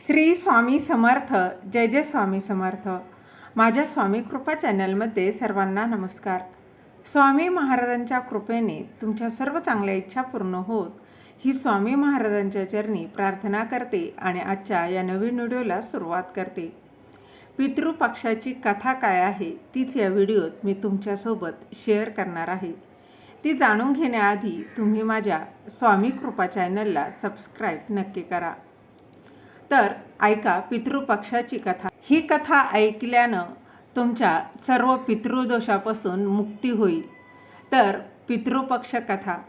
श्री स्वामी समर्थ जय जय स्वामी समर्थ. माझ्या स्वामी कृपा चॅनलमध्ये सर्वांना नमस्कार. स्वामी महाराजांच्या कृपेने तुमच्या सर्व चांगल्या इच्छा पूर्ण होत ही स्वामी महाराजांच्या चरणी प्रार्थना करते आणि आजच्या या नवीन व्हिडिओला सुरुवात करते. पितृपक्षाची कथा काय आहे तीच या व्हिडिओत मी तुमच्यासोबत शेअर करणार आहे. ती जाणून घेण्याआधी तुम्ही माझ्या स्वामी कृपा चॅनलला सबस्क्राईब नक्की करा. तर ऐका पितृपक्षाची कथा. ही कथा ऐकल्यानं तुमच्या सर्व पितृदोषापासून मुक्ती होईल. तर पितृपक्ष कथा.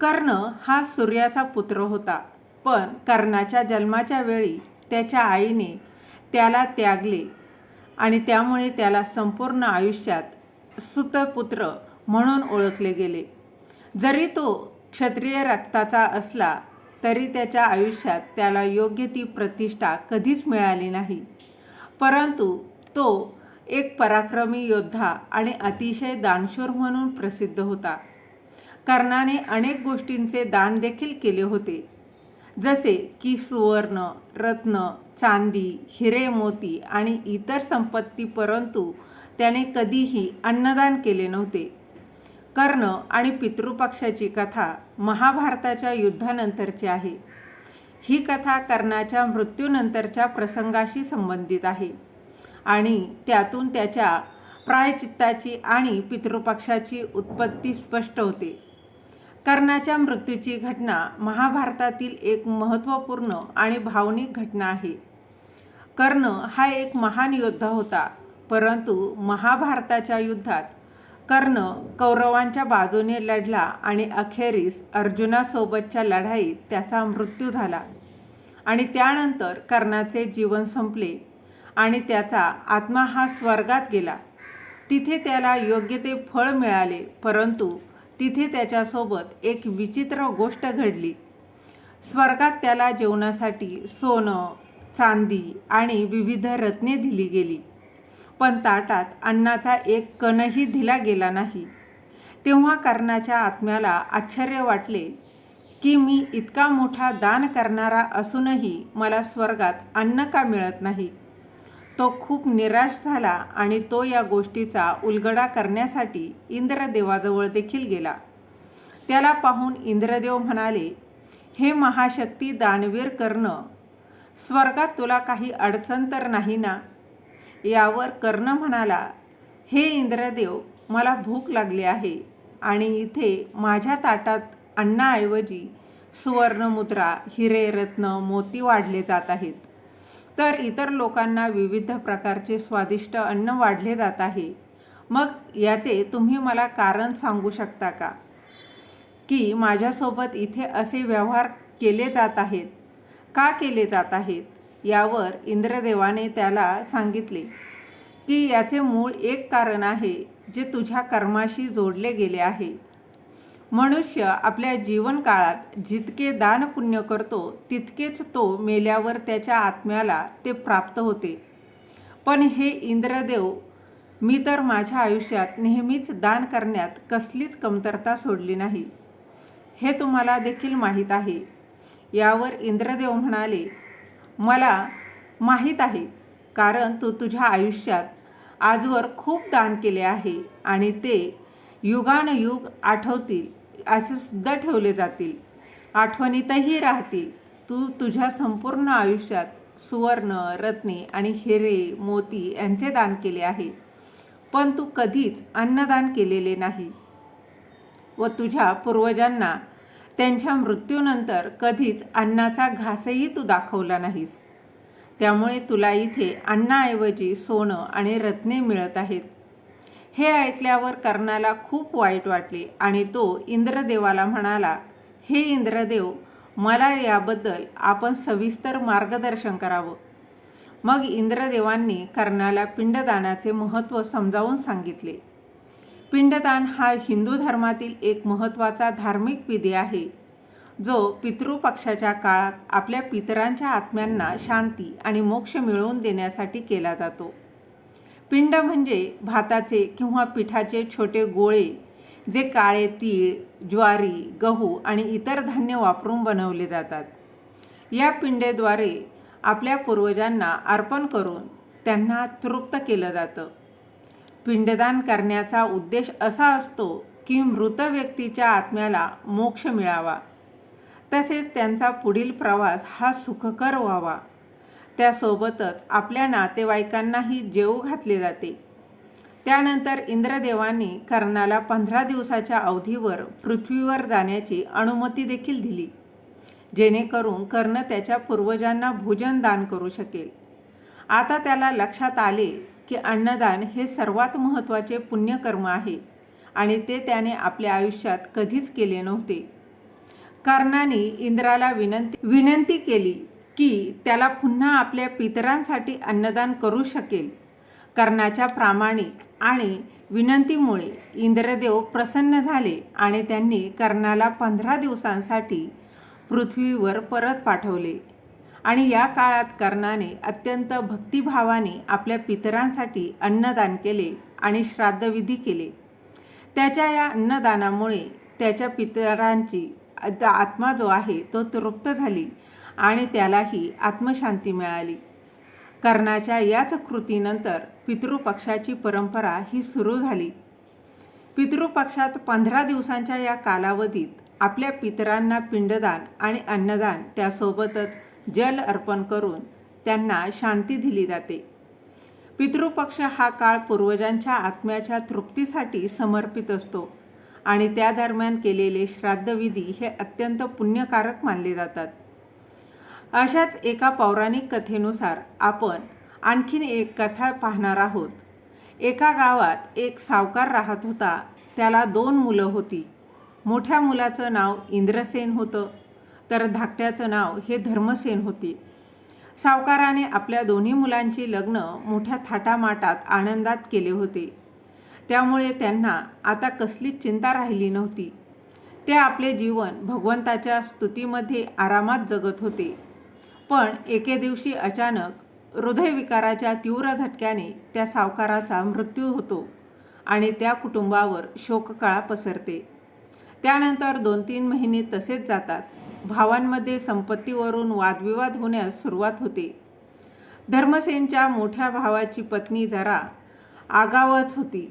कर्ण हा सूर्याचा पुत्र होता. पण कर्णाच्या जन्माच्या वेळी त्याच्या आईने त्याला त्यागले आणि त्यामुळे त्याला संपूर्ण आयुष्यात सुतपुत्र म्हणून ओळखले गेले. जरी तो क्षत्रिय रक्ताचा असला तरी त्याच्या आयुष्यात त्याला योग्य ती प्रतिष्ठा कधीच मिळाली नाही. परंतु तो एक पराक्रमी योद्धा आणि अतिशय दानशूर म्हणून प्रसिद्ध होता. कर्णाने अनेक गोष्टींचे दान देखील केले होते. जसे की सुवर्ण रत्न चांदी हिरे मोती आणि इतर संपत्ती परंतु त्याने कधीही अन्नदान केले नव्हते. कर्ण आणि पितृपक्षाची कथा महाभारताच्या युद्धानंतरची आहे. ही कथा कर्णाच्या मृत्यूनंतरच्या प्रसंगाशी संबंधित आहे आणि त्यातून त्याच्या प्रायचित्ताची आणि पितृपक्षाची उत्पत्ती स्पष्ट होते. कर्णाच्या मृत्यूची घटना महाभारतातील एक महत्त्वपूर्ण आणि भावनिक घटना आहे. कर्ण हा एक महान योद्धा होता परंतु महाभारताच्या युद्धात कर्ण कौरवांच्या बाजूने लढला आणि अखेरीस अर्जुनासोबतच्या लढाईत त्याचा मृत्यू झाला. आणि त्यानंतर कर्णाचे जीवन संपले आणि त्याचा आत्मा हा स्वर्गात गेला. तिथे त्याला योग्य ते फळ मिळाले परंतु तिथे त्याच्यासोबत एक विचित्र गोष्ट घडली. स्वर्गात त्याला जेवणासाठी सोनं चांदी आणि विविध रत्ने दिली गेली. पण ताटात अन्नाचा एक कणही दिला गेला नाही. तेव्हा कर्णाच्या आत्म्याला आश्चर्य वाटले की मी इतका मोठा दान करणारा असूनही मला स्वर्गात अन्न का मिळत नाही? तो खूप निराश झाला आणि तो या गोष्टीचा उलगडा करण्यासाठी इंद्रदेवाजवळ देखील गेला. त्याला पाहून इंद्रदेव म्हणाले हे महाशक्ती दानवीर कर्ण स्वर्गात तुला काही अडचण तर नाही ना? यावर कर्ण म्हणाला हे इंद्रदेव मला भूक लागली आहे आणि इथे माझ्या ताटात अन्नाऐवजी सुवर्णमुद्रा हिरे रत्न मोती वाढले जात आहेत. तर इतर लोकांना विविध प्रकारचे स्वादिष्ट अन्न वाढले जात आहे. मग याचे तुम्ही मला कारण सांगू शकता का? की माझ्यासोबत इथे असे व्यवहार केले जात आहेत? का केले जात आहेत? यावर इंद्रदेवाने त्याला सांगितले की याचे मूळ एक कारण आहे जे तुझ्या कर्माशी जोडले गेले आहे. मनुष्य आपल्या जीवनकाळात जितके दानपुण्य करतो तितकेच तो मेल्यावर त्याच्या आत्म्याला ते प्राप्त होते. पण हे इंद्रदेव मी तर माझ्या आयुष्यात नेहमीच दान करण्यात कसलीच कमतरता सोडली नाही. हे तुम्हाला देखील माहीत आहे. यावर इंद्रदेव म्हणाले मला माहीत आहे कारण तू तुझ्या आयुष्यात आजवर खूप दान केले आहे आणि ते युगानुयुग आठवतील असे सुद्धा ठेवले जातील. आठवणीतही राहतील. तू तुझ्या संपूर्ण आयुष्यात सुवर्ण रत्ने आणि हिरे मोती यांचे दान केले आहे. पण तू कधीच अन्नदान केलेले नाही व तुझ्या पूर्वजांना त्यांच्या मृत्यूनंतर कधीच अन्नाचा घासही तू दाखवला नाहीस. त्यामुळे तुला इथे अन्नाऐवजी सोनं आणि रत्ने मिळत आहेत. हे ऐकल्यावर कर्णाला खूप वाईट वाटले आणि तो इंद्रदेवाला म्हणाला हे इंद्रदेव मला याबद्दल आपण सविस्तर मार्गदर्शन करावं. मग इंद्रदेवांनी कर्णाला पिंडदानाचे महत्त्व समजावून सांगितले. पिंडदान हा हिंदू धर्मातील एक महत्त्वाचा धार्मिक विधी आहे जो पितृपक्षाच्या काळात आपल्या पितरांच्या आत्म्यांना शांती आणि मोक्ष मिळवून देण्यासाठी केला जातो. पिंड म्हणजे भाताचे किंवा पिठाचे छोटे गोळे जे काळे तीळ ज्वारी गहू आणि इतर धान्य वापरून बनवले जातात. या पिंडेद्वारे आपल्या पूर्वजांना अर्पण करून त्यांना तृप्त केलं जातं. पिंडदान करण्याचा उद्देश असा असतो की मृत व्यक्तीच्या आत्म्याला मोक्ष मिळावा. तसेच त्यांचा पुढील प्रवास हा सुखकर व्हावा. त्यासोबतच आपल्या नातेवाईकांनाही जेऊ घातले जाते. त्यानंतर इंद्रदेवांनी कर्णाला पंधरा दिवसाच्या अवधीवर पृथ्वीवर जाण्याची अनुमती देखील दिली जेणेकरून कर्ण त्याच्या पूर्वजांना भोजन दान करू शकेल. आता त्याला लक्षात आले की अन्नदान हे सर्वात महत्त्वाचे पुण्यकर्म आहे आणि ते त्याने आपल्या आयुष्यात कधीच केले नव्हते. कर्णाने इंद्राला विनंती विनंती केली की त्याला पुन्हा आपल्या पितरांसाठी अन्नदान करू शकेल. कर्णाच्या प्रामाणिक आणि विनंतीमुळे इंद्रदेव प्रसन्न झाले आणि त्यांनी कर्णाला पंधरा दिवसांसाठी पृथ्वीवर परत पाठवले. आणि या काळात कर्णाने अत्यंत भक्तिभावाने आपल्या पितरांसाठी अन्नदान केले आणि श्राद्धविधी केले. त्याच्या या अन्नदानामुळे त्याच्या पितरांची आत्मा जो आहे तो तृप्त झाली आणि त्यालाही आत्मशांती मिळाली. कर्णाच्या याच कृतीनंतर पितृपक्षाची परंपरा ही सुरू झाली. पितृपक्षात पंधरा दिवसांच्या या कालावधीत आपल्या पितरांना पिंडदान आणि अन्नदान त्यासोबतच जल अर्पण करून त्यांना शांती दिली जाते. पितृपक्ष हा काळ पूर्वजांच्या आत्म्याच्या तृप्तीसाठी समर्पित असतो आणि त्या दरम्यान केलेले श्राद्धविधी हे अत्यंत पुण्यकारक मानले जातात. अशाच एका पौराणिक कथेनुसार आपण आणखीन एक कथा पाहणार आहोत. एका गावात एक सावकार राहत होता. त्याला दोन मुलं होती. मोठ्या मुलाचं नाव इंद्रसेन होतं. तर धाकट्याचं नाव हे धर्मसेन होते. सावकाराने आपल्या दोन्ही मुलांची लग्न मोठ्या थाटामाटात आनंदात केले होते. त्यामुळे त्यांना आता कसलीच चिंता राहिली नव्हती. ते आपले जीवन भगवंताच्या स्तुतीमध्ये आरामात जगत होते. पण एके दिवशी अचानक हृदयविकाराच्या तीव्र झटक्याने त्या सावकाराचा मृत्यू होतो आणि त्या कुटुंबावर शोककळा पसरते. त्यानंतर दोन तीन महिने तसेच जातात. भावांमध्ये संपत्तीवरून वादविवाद होण्यास सुरुवात होते. धर्मसेनच्या मोठ्या भावाची पत्नी जरा आगावच होती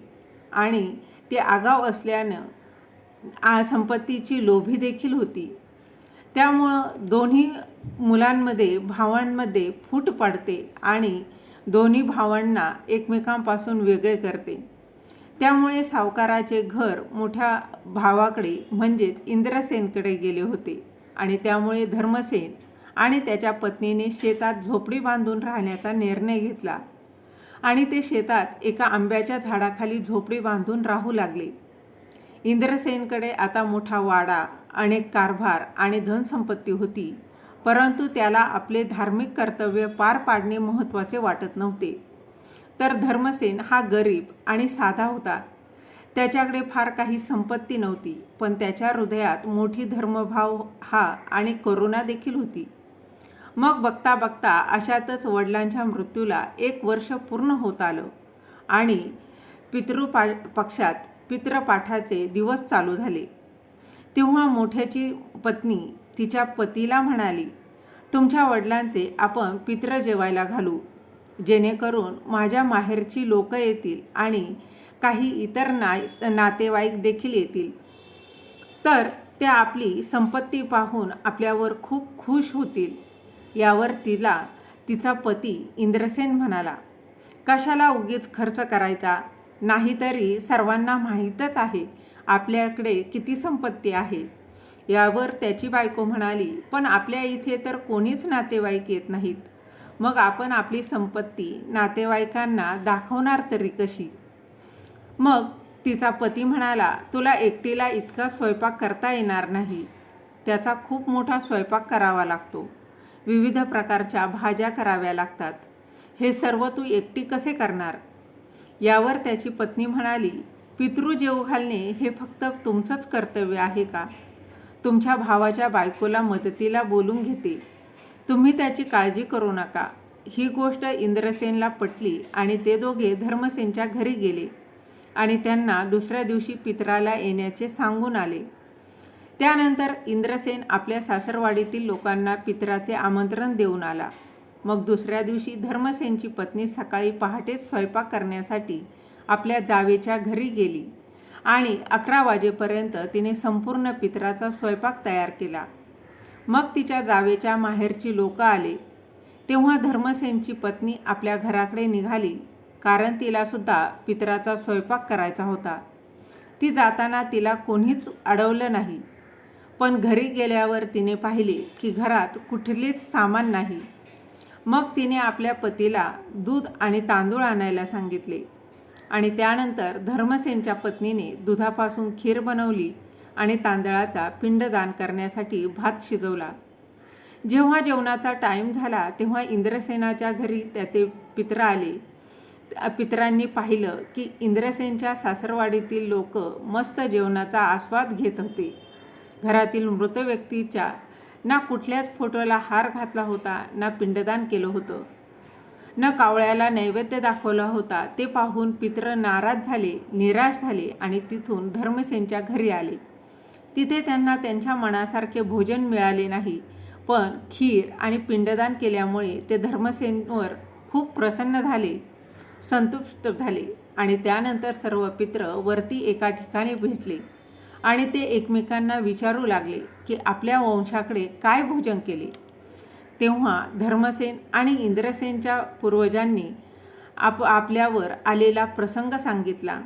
आणि ते आगाव असल्यानं संपत्तीची लोभी देखील होती. त्यामुळं दोन्ही मुलांमध्ये भावांमध्ये फूट पडते आणि दोन्ही भावांना एकमेकांपासून वेगळे करते. त्यामुळे सावकाराचे घर मोठ्या भावाकडे म्हणजेच इंद्रसेनकडे गेले होते. आणि त्यामुळे धर्मसेन आणि त्याच्या पत्नीने शेतात झोपडी बांधून राहण्याचा निर्णय घेतला. आणि ते शेतात एका आंब्याच्या झाडाखाली झोपडी बांधून राहू लागले. इंद्रसेनकडे आता मोठा वाडा अनेक कारभार आणि धनसंपत्ती होती परंतु त्याला आपले धार्मिक कर्तव्य पार पाडणे महत्त्वाचे वाटत नव्हते. तर धर्मसेन हा गरीब आणि साधा होता. त्याच्याकडे फार काही संपत्ती नव्हती पण त्याच्या हृदयात मोठी धर्मभाव हा आणि करुणा देखील होती. मग बघता बघता अशातच वडिलांच्या मृत्यूला एक वर्ष पूर्ण होत आलं आणि पितृपा पक्षात पितृपाठाचे दिवस चालू झाले. तेव्हा मोठ्याची पत्नी तिच्या पतीला म्हणाली तुमच्या वडिलांचे आपण पित्र जेवायला घालू. जेणेकरून माझ्या माहेरची लोकं येतील आणि काही इतर ना नातेवाईक देखील येतील. तर त्या आपली संपत्ती पाहून आपल्यावर खूप खुश होतील. यावर तिला तिचा पती इंद्रसेन म्हणाला कशाला उगीच खर्च करायचा? नाहीतरी सर्वांना माहीतच आहे आपल्याकडे किती संपत्ती आहे. यावर त्याची बायको म्हणाली पण आपल्या इथे तर कोणीच नातेवाईक येत नाहीत. मग आपण आपली संपत्ती नातेवाईकांना दाखवणार तरी कशी? मग तिचा पती म्हणाला तुला एकटीला इतका स्वयंपाक करता येणार नाही. त्याचा खूप मोठा स्वयंपाक करावा लागतो. विविध प्रकारच्या भाज्या कराव्या लागतात. हे सर्व तू एकटी कसे करणार? यावर त्याची पत्नी म्हणाली पितृ जेव घालणे हे फक्त तुमचंच कर्तव्य आहे का? तुमच्या भावाच्या बायकोला मदतीला बोलून घेते. तुम्ही त्याची काळजी करू नका. ही गोष्ट इंद्रसेनला पटली आणि ते दोघे धर्मसेनच्या घरी गेले. आणि त्यांना दुसऱ्या दिवशी पितराला येण्याचे सांगून आले. त्यानंतर इंद्रसेन आपल्या सासरवाडीतील लोकांना पितराचे आमंत्रण देऊन आला. मग दुसऱ्या दिवशी धर्मसेनची पत्नी सकाळी पहाटेच स्वयंपाक करण्यासाठी आपल्या जावेच्या घरी गेली आणि अकरा वाजेपर्यंत तिने संपूर्ण पित्राचा स्वयंपाक तयार केला. मग तिच्या जावेच्या माहेरची लोक आले. तेव्हा धर्मसेनची पत्नी आपल्या घराकडे निघाली. कारण तिलासुद्धा पितराचा स्वयंपाक करायचा होता. ती जाताना तिला कोणीच अडवलं नाही. पण घरी गेल्यावर तिने पाहिले की घरात कुठलीच सामान नाही. मग तिने आपल्या पतीला दूध आणि तांदूळ आणायला सांगितले. आणि त्यानंतर धर्मसेनच्या पत्नीने दुधापासून खीर बनवली आणि तांदळाचा पिंडदान करण्यासाठी भात शिजवला. जेव्हा जेवणाचा टाईम झाला तेव्हा इंद्रसेनाच्या घरी त्याचे पित्र आले. पितरांनी पाहिलं की इंद्रसेनच्या सासरवाडीतील लोक मस्त जेवणाचा आस्वाद घेत होते. घरातील मृत व्यक्तीच्या ना कुठल्याच फोटोला हार घातला होता ना पिंडदान केलं होतं. न कावळ्याला नैवेद्य दाखवला होता ते पाहून पित्र नाराज झाले निराश झाले आणि तिथून धर्मसेनच्या घरी आले. तिथे त्यांना त्यांच्या मनासारखे भोजन मिळाले नाही पण खीर आणि पिंडदान केल्यामुळे ते धर्मसेनवर खूप प्रसन्न झाले. संतुष्ट झाले आणि त्यानंतर सर्व पित्र वरती एका ठिकाणी भेटले आणि ते एकमेकांना विचारू लागले की आपल्या वंशाकडे काय भोजन केले. तेव्हा धर्मसेन आणि इंद्रसेनच्या पूर्वजांनी आप आपल्यावर आलेला प्रसंग सांगितला.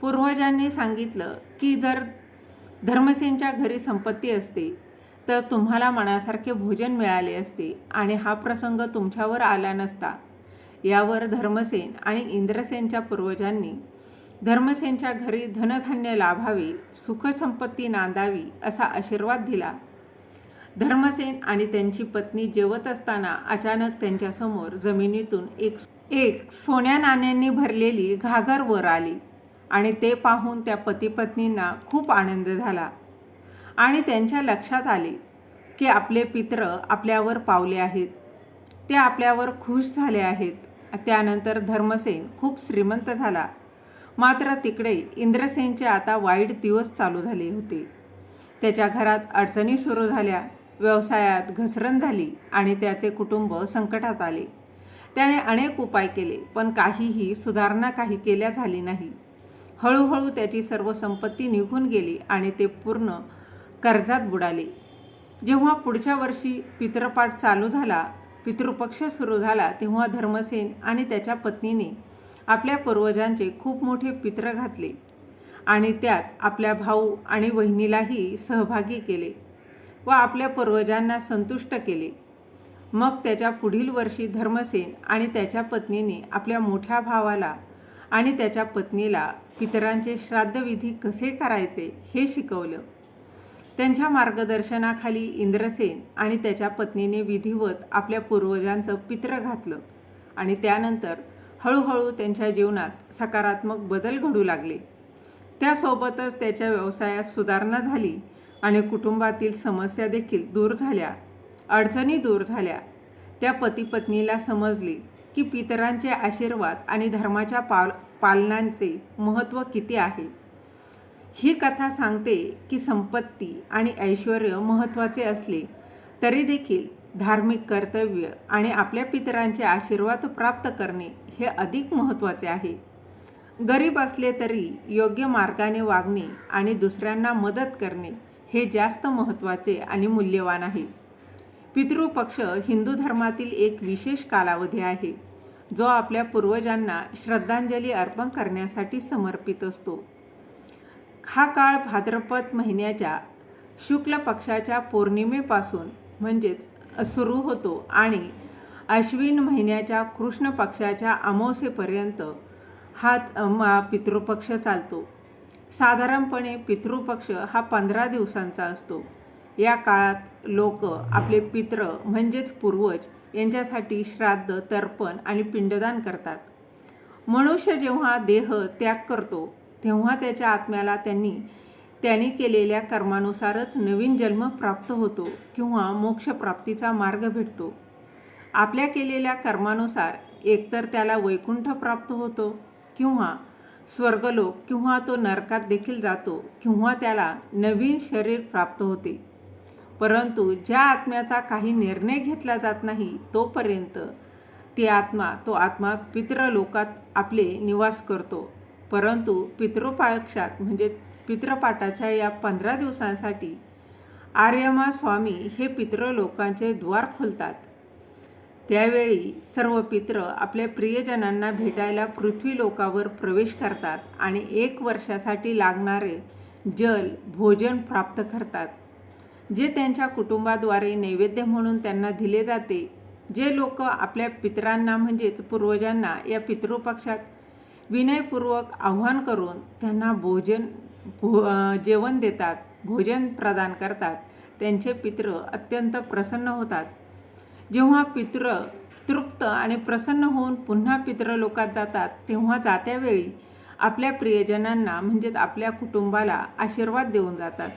पूर्वजांनी सांगितलं की जर धर्मसेनच्या घरी संपत्ती असते तर तुम्हाला मनासारखे भोजन मिळाले असते आणि हा प्रसंग तुमच्यावर आला नसता. यावर धर्मसेन आणि इंद्रसेनच्या पूर्वजांनी धर्मसेनच्या घरी धनधान्य लाभावे सुखसंपत्ती नांदावी असा आशीर्वाद दिला. धर्मसेन आणि त्यांची पत्नी जेवत असताना अचानक त्यांच्यासमोर जमिनीतून एक एक सोन्या नाण्यांनी भरलेली घागर वर आली आणि ते पाहून त्या पतीपत्नींना खूप आनंद झाला आणि त्यांच्या लक्षात आले की आपले पित्र आपल्यावर पावले आहेत. ते आपल्यावर खुश झाले आहेत. त्यानंतर धर्मसेन खूप श्रीमंत झाला. मात्र तिकडे इंद्रसेनचे आता वाईट दिवस चालू झाले होते. त्याच्या घरात अडचणी सुरू झाल्या. व्यवसायात घसरण झाली आणि त्याचे कुटुंब संकटात आले. त्याने अनेक उपाय केले पण काहीही सुधारणा काही केल्या झाली नाही. हळूहळू त्याची सर्व संपत्ती निघून गेली आणि ते पूर्ण कर्जात बुडाले. जेव्हा पुढच्या वर्षी पितृपाठ चालू झाला पितृपक्ष सुरू झाला तेव्हा धर्मसेन आणि त्याच्या पत्नीने आपल्या पूर्वजांचे खूप मोठे पित्र घातले आणि त्यात आपल्या भाऊ आणि वहिनीलाही सहभागी केले व आपल्या पूर्वजांना संतुष्ट केले. मग त्याच्या पुढील वर्षी धर्मसेन आणि त्याच्या पत्नीने आपल्या मोठ्या भावाला आणि त्याच्या पत्नीला पितरांचे श्राद्धविधी कसे करायचे हे शिकवलं. त्यांच्या मार्गदर्शनाखाली इंद्रसेन आणि त्याच्या पत्नीने विधिवत आपल्या पूर्वजांचं पित्र घातलं आणि त्यानंतर हळूहळू त्यांच्या जीवनात सकारात्मक बदल घडू लागले. त्यासोबतच त्याच्या व्यवसायात सुधारणा झाली आणि कुटुंबातील समस्या देखील दूर झाल्या. अडचणी दूर झाल्या. त्या पतीपत्नीला समजले की पितरांचे आशीर्वाद आणि धर्माच्या पाल पालनांचे महत्त्व किती आहे? ही कथा सांगते की संपत्ती आणि ऐश्वर महत्त्वाचे असले तरी देखील धार्मिक कर्तव्य आणि आपल्या पितरांचे आशीर्वाद प्राप्त करणे हे अधिक महत्त्वाचे आहे. गरीब असले तरी योग्य मार्गाने वागणे आणि दुसऱ्यांना मदत करणे हे जास्त महत्त्वाचे आणि मूल्यवान आहे. पितृपक्ष हिंदू धर्मातील एक विशेष कालावधी आहे जो आपल्या पूर्वजांना श्रद्धांजली अर्पण करण्यासाठी समर्पित असतो. हा काळ भाद्रपद महिन्याच्या शुक्ल पक्षाच्या पौर्णिमेपासून म्हणजेच सुरू होतो आणि अश्विन महिन्याच्या कृष्ण पक्षाच्या अमावस्येपर्यंत हा पितृपक्ष चालतो. साधारणपणे पितृपक्ष हा पंधरा दिवसांचा असतो. या काळात लोक आपले पित्र म्हणजेच पूर्वज यांच्यासाठी श्राद्ध तर्पण आणि पिंडदान करतात. मनुष्य जेव्हा देह त्याग करतो तेव्हा त्याच्या आत्म्याला त्यांनी त्यांनी केलेल्या कर्मानुसारच नवीन जन्म प्राप्त होतो किंवा मोक्षप्राप्तीचा मार्ग भेटतो. आपल्या केलेल्या कर्मानुसार एकतर त्याला वैकुंठ प्राप्त होतो किंवा स्वर्गलोक किंवा तो नरकात देखील जातो किंवा त्याला नवीन शरीर प्राप्त होते. परंतु ज्या आत्म्याचा काही निर्णय घेतला जात नाही तोपर्यंत ती आत्मा तो आत्मा पितृलोकात आपले निवास करतो. परंतु पितृपक्षात म्हणजे पितृपाठाच्या या पंधरा दिवसांसाठी आर्यमा स्वामी हे पितृलोकांचे द्वार खोलतात. त्यावेळी सर्व पित्र आपल्या प्रियजनांना भेटायला पृथ्वी लोकावर प्रवेश करतात आणि एक वर्षासाठी लागणारे जल भोजन प्राप्त करतात जे त्यांच्या कुटुंबाद्वारे नैवेद्य म्हणून त्यांना दिले जाते. जे लोक आपल्या पितरांना म्हणजेच पूर्वजांना या पितृपक्षात विनयपूर्वक आव्हान करून त्यांना भोजन भो जेवण देतात भोजन प्रदान करतात. त्यांचे पित्र अत्यंत प्रसन्न होतात. जेव्हा पितृ तृप्त आणि प्रसन्न होऊन पुन्हा पितृलोकात जातात तेव्हा जात्यावेळी आपल्या प्रियजनांना म्हणजेच आपल्या कुटुंबाला आशीर्वाद देऊन जातात.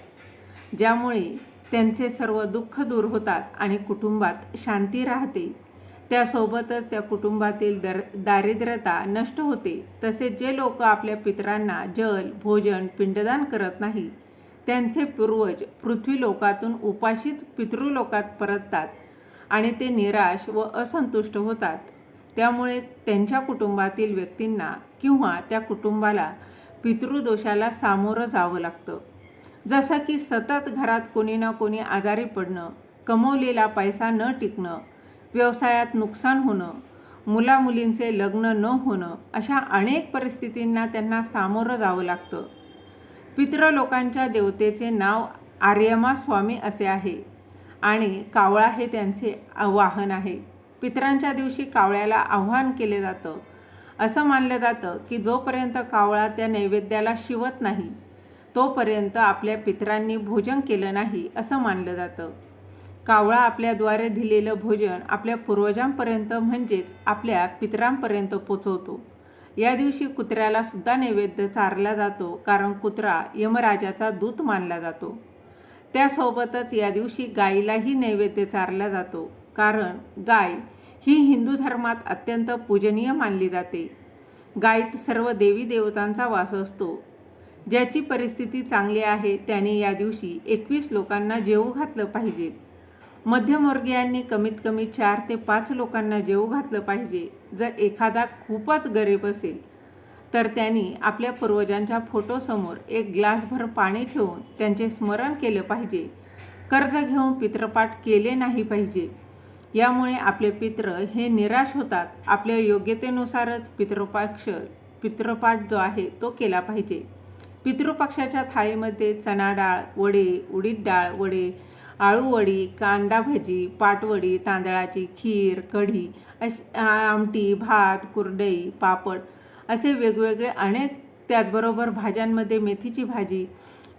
ज्यामुळे त्यांचे सर्व दुःख दूर होतात आणि कुटुंबात शांती राहते. त्यासोबतच त्या कुटुंबातील दर दारिद्र्यता नष्ट होते. तसेच जे लोक आपल्या पितरांना जल भोजन पिंडदान करत नाही त्यांचे पूर्वज पृथ्वी लोकातून उपाशीच पितृलोकात परततात आणि ते निराश व असंतुष्ट होतात. त्यामुळे त्यांच्या कुटुंबातील व्यक्तींना किंवा त्या कुटुंबाला पितृदोषाला सामोरं जावं लागतं. जसं की सतत घरात कोणी ना कोणी आजारी पडणं कमवलेला पैसा न टिकणं व्यवसायात नुकसान होणं मुलामुलींचे लग्न न होणं अशा अनेक परिस्थितींना त्यांना सामोरं जावं लागतं. पितृ लोकांच्या देवतेचे नाव आर्यमा स्वामी असे आहे आणि कावळा हे त्यांचे वाहन आहे. पितरांच्या दिवशी कावळ्याला आव्हान केले जातं. असं मानलं जातं की जोपर्यंत कावळा त्या नैवेद्याला शिवत नाही तोपर्यंत आपल्या पितरांनी भोजन केलं नाही असं मानलं जातं. कावळा आपल्याद्वारे दिलेलं भोजन आपल्या पूर्वजांपर्यंत म्हणजेच आपल्या पितरांपर्यंत पोचवतो. या दिवशी कुत्र्याला सुद्धा नैवेद्य चारला जातो कारण कुत्रा यमराजाचा दूत मानला जातो. त्यासोबतच या दिवशी गायीलाही नैवेद्य चारला जातो कारण गाय ही हिंदू धर्मात अत्यंत पूजनीय मानली जाते. गायीत सर्व देवी देवतांचा वास असतो. ज्याची परिस्थिती चांगली आहे त्याने या दिवशी एकवीस लोकांना जेवू घातलं पाहिजे. मध्यमवर्गीयांनी कमीत कमी चार ते पाच लोकांना जेवू घातलं पाहिजे. जर एखादा खूपच गरीब असेल तर त्यांनी आपल्या पूर्वजांच्या फोटोसमोर एक ग्लासभर पाणी ठेवून त्यांचे स्मरण केलं पाहिजे. कर्ज घेऊन पित्रपाठ केले नाही पाहिजे. यामुळे आपले पित्र हे निराश होतात. आपल्या योग्यतेनुसारच पितृपक्ष पितृपाठ जो आहे तो केला पाहिजे. पितृपक्षाच्या थाळीमध्ये चणा डाळ वडे उडीद डाळ वडे आळूवडी कांदा भजी पाटवडी तांदळाची खीर कढी अश आमटी भात कुरडई पापड असे वेगवेगळे अनेक त्याचबरोबर भाज्यांमध्ये मेथीची भाजी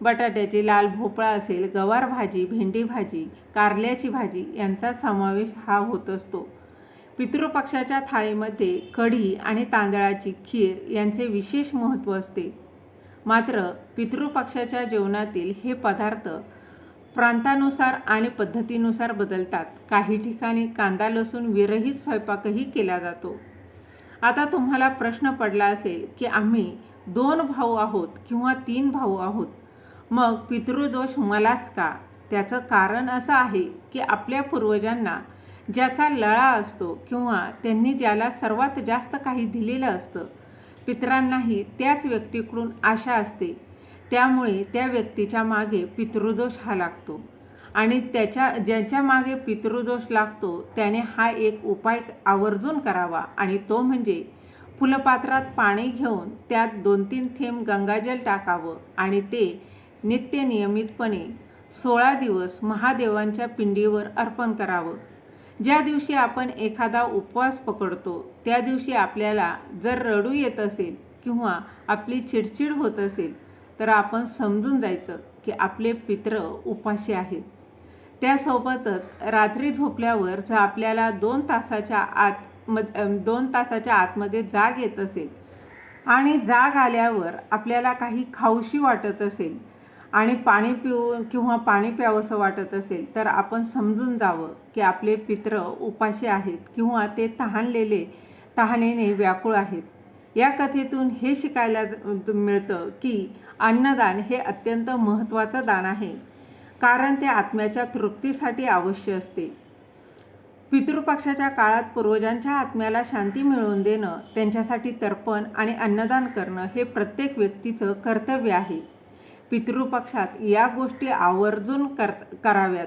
बटाट्याची लाल भोपळा असेल गवार भाजी भेंडी भाजी कारल्याची भाजी यांचा समावेश हा होत असतो. पितृपक्षाच्या थाळीमध्ये कढी आणि तांदळाची खीर यांचे विशेष महत्त्व असते. मात्र पितृपक्षाच्या जेवणातील हे पदार्थ प्रांतानुसार आणि पद्धतीनुसार बदलतात. काही ठिकाणी कांदा लसूण विरहित स्वयंपाकही केला जातो. आता तुम्हाला प्रश्न पडला असेल की आम्ही दोन भाऊ आहोत किंवा तीन भाऊ आहोत? मग पितृदोष मलाच का? त्याचं कारण असं आहे की आपल्या पूर्वजांना ज्याचा लळा असतो किंवा त्यांनी ज्याला सर्वात जास्त काही दिलेलं असतं पितरांनाही त्याच व्यक्तीकडून आशा असते त्यामुळे त्या व्यक्तीच्या मागे पितृदोष हा लागतो. आणि त्याच्या ज्याच्या मागे पितृदोष लागतो त्याने हा एक उपाय आवर्जून करावा. आणि तो म्हणजे फुलपात्रात पाणी घेऊन त्यात दोन तीन थेंब गंगाजल टाकावं. आणि ते नित्य नियमितपणे सोळा दिवस महादेवांच्या पिंडीवर अर्पण करावं. ज्या दिवशी आपण एखादा उपवास पकडतो त्या दिवशी आपल्याला जर रडू येत असेल किंवा आपली चिडचिड होत असेल तर आपण समजून जायचं की आपले पित्र उपाशी आहेत. त्यासोबतच रात्री झोपल्यावर जर आपल्याला दोन तासाच्या आत म दोन तासाच्या आतमध्ये जाग येत असेल आणि जाग आल्यावर आपल्याला काही खाऊशी वाटत असेल आणि पाणी पिऊ किंवा पाणी प्यावंसं वाटत असेल तर आपण समजून जावं की आपले पित्र उपाशी आहेत किंवा ते तहानलेले तहानेने व्याकुळ आहेत. या कथेतून हे शिकायला ज- मिळतं की अन्नदान हे अत्यंत महत्त्वाचं दान आहे कारण ते आत्म्याच्या तृप्तीसाठी अवश्य असते. पितृपक्षाच्या काळात पूर्वजांच्या आत्म्याला शांती मिळवून देणं त्यांच्यासाठी तर्पण आणि अन्नदान करणं हे प्रत्येक व्यक्तीचं कर्तव्य आहे. पितृपक्षात या गोष्टी आवर्जून कर कराव्यात.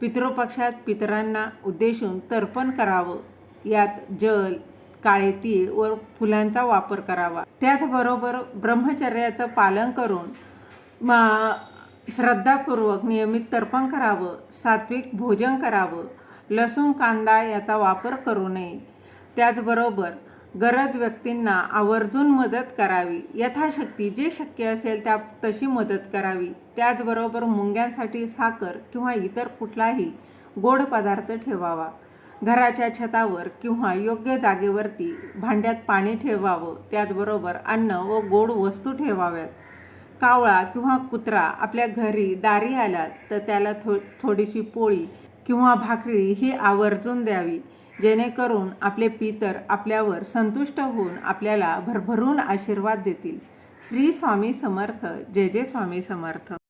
पितृपक्षात पितरांना उद्देशून तर्पण करावं यात जल काळे तीळ व फुलांचा वापर करावा. त्याचबरोबर ब्रह्मचर्याचं पालन करून मा श्रद्धापूर्वक नियमित तर्पण करावं सात्विक भोजन करावं लसूण कांदा याचा वापर करू नये. त्याचबरोबर गरज व्यक्तींना आवर्जून मदत करावी. यथाशक्ती जे शक्य असेल त्या तशी मदत करावी. त्याचबरोबर मुंग्यांसाठी साखर किंवा इतर कुठलाही गोड पदार्थ ठेवावा. घराच्या छतावर किंवा योग्य जागेवरती भांड्यात पाणी ठेवावं त्याचबरोबर अन्न व गोड वस्तू ठेवाव्यात. कावळा किंवा कुत्रा आपल्या घरी दारी आला तर त्याला थो थोडीशी पोळी किंवा भाकरी ही आवर्जून द्यावी जेणेकरून आपले पितर आपल्यावर संतुष्ट होऊन आपल्याला भरभरून आशीर्वाद देतील. श्री स्वामी समर्थ जय जय स्वामी समर्थ.